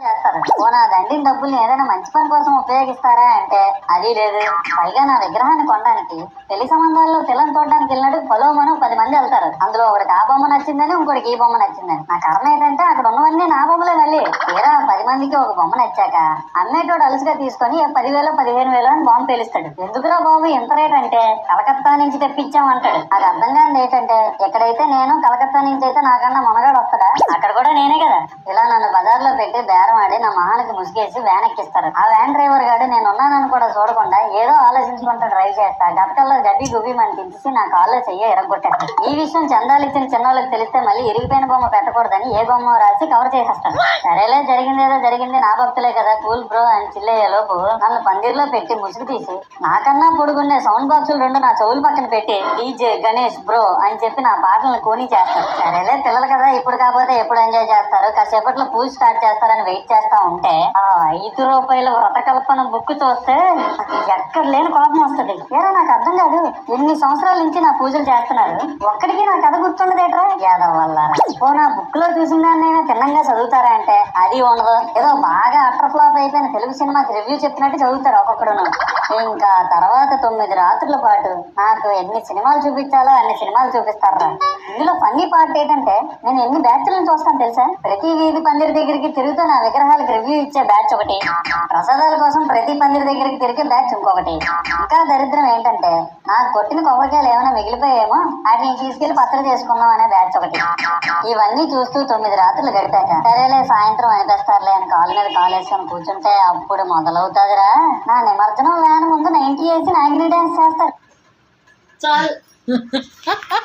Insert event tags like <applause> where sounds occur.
చేస్తారు నా దండిన డబ్బుల్ని ఏదైనా మంచి పని కోసం ఉపయోగిస్తారా అంటే అది లేదు. పైగా నా విగ్రహాన్ని కొనడానికి పెళ్ళి సంబంధాల్లో పిల్లలు చూడడానికి వెళ్ళినట్టు పొలం మనం పది మంది వెళ్తారు. అందులో ఒకటికి ఆ బొమ్మ నచ్చిందని ఇంకోటికి ఈ బొమ్మ నచ్చిందని. నా కర్మ ఏంటంటే అక్కడ ఉన్నవన్నీ నా బొమ్మలే మళ్ళీ. మందికి ఒక బొమ్మ నచ్చాక. అమ్మేటోడు అలసిగా తీసుకొని పదివేలు పదిహేను వేలు అని బొమ్మ పేలుస్తాడు. ఎందుకురా బాబు ఎంత రేట్ అంటే? కలకత్తా నుంచి తెప్పించాం అంటాడు. నాకు అర్థం కాని ఏంటంటే ఎక్కడైతే నేను కలకత్తా నుంచి అయితే నాకన్నా మనగాడు వస్తాడా? అక్కడ కూడా నేనే కదా. ఇలా నన్ను బజార్లో పెట్టి బేరం ఆడి నా మహానికి ముసుగేసి వ్యాన్ ఎక్కిస్తారు. ఆ వ్యాన్ డ్రైవర్ గాడు నేను ఉన్నానని కూడా చూడకుండా ఏదో ఆలోచించుకుంటూ డ్రైవ్ చేస్తా. గతకల్లో గడ్డి గుబ్బి మన దించేసి నా కాల్లో చెయ్యి ఎరగొట్టేస్తాడు ఈ విషయం చందాలు ఇచ్చిన చిన్నోళ్ళకి తెలిస్తే మళ్ళీ ఇరిగిపోయిన బొమ్మ పెట్టకూడదని ఏ బొమ్మ రాసి కవర్ చేసేస్తాడు. సరేలే జరిగిందేదో జరిగింది నా భక్తులే కదా. కూల్ బ్రో అని చిల్లయ్యే లోపు నన్ను పందిర్లో పెట్టి ముసుగు తీసి నాకన్నా పొడుగుండే సౌండ్ బాక్సులు రెండు నా చెవులు పక్కన పెట్టి డీజే గణేష్ బ్రో అని చెప్పి నా పాటలను కోని చేస్తారు. సరేలే పిల్లలు కదా ఇప్పుడు కాకపోతే ఎప్పుడు ఎంజాయ్ చేస్తారు? కాసేపట్లో పూజ స్టార్ట్ చేస్తారని వెయిట్ చేస్తా ఉంటే ఆ ఐదు రూపాయల వ్రతకల్పన బుక్ చూస్తే ఎక్కడ లేని కోపం వస్తుంది. ఏరా నాకు అర్థం కాదు. ఎన్ని సంవత్సరాల నుంచి నా పూజలు చేస్తున్నారు. ఒక్కడికి నా కథ గుర్తుండదేట్రా? యాదవ్ వల్ల ఓ నా బుక్లో చూసిన దాన్ని తిన్నంగా చదువుతారా అంటే అది ఉండదు ఏదో బాగా అటర్ ఫ్లాప్ అయిపోయిన తెలుగు సినిమాకి రివ్యూ చెప్పినట్టు చదువుతారు ఒక్కొక్కడును. ఇంకా తర్వాత తొమ్మిది రాత్రుల పాటు నాకు ఎన్ని సినిమాలు చూపించాలో అన్ని సినిమాలు చూపిస్తారా? ఇందులో ఫన్నీ పార్ట్ ఏంటంటే నేను ఎన్ని బ్యాచ్లను చూస్తాను తెలుసా? ప్రతి వీధి పందిరి దగ్గరికి తిరుగుతూ నా విగ్రహాలకు రివ్యూ ఇచ్చే బ్యాచ్ ఒకటి. ప్రసాదాల కోసం ప్రతి పందిరి దగ్గరికి తిరిగే బ్యాచ్ ఇంకొకటి. ఇంకా దరిద్రం ఏంటంటే నాకు కొట్టిన కొబ్బరికాయలు ఏమైనా మిగిలిపోయేమో వాటిని తీసుకెళ్ళి పత్ర చేసుకుందాం అనే బ్యాచ్ ఒకటి. ఇవన్నీ చూస్తూ తొమ్మిది రాత్రులు గడిపాక సరేలే సాయంత్రం అనిపిస్తారులే అని కాలు మీద కాలు వేసుకొని కూర్చుంటే అప్పుడు మొదలవుతుందిరా. నా నిమజ్జనం వ్యాన్ ముందు నైన్టీ వేసి డాన్స్ చేస్తారు. చాలు. <laughs>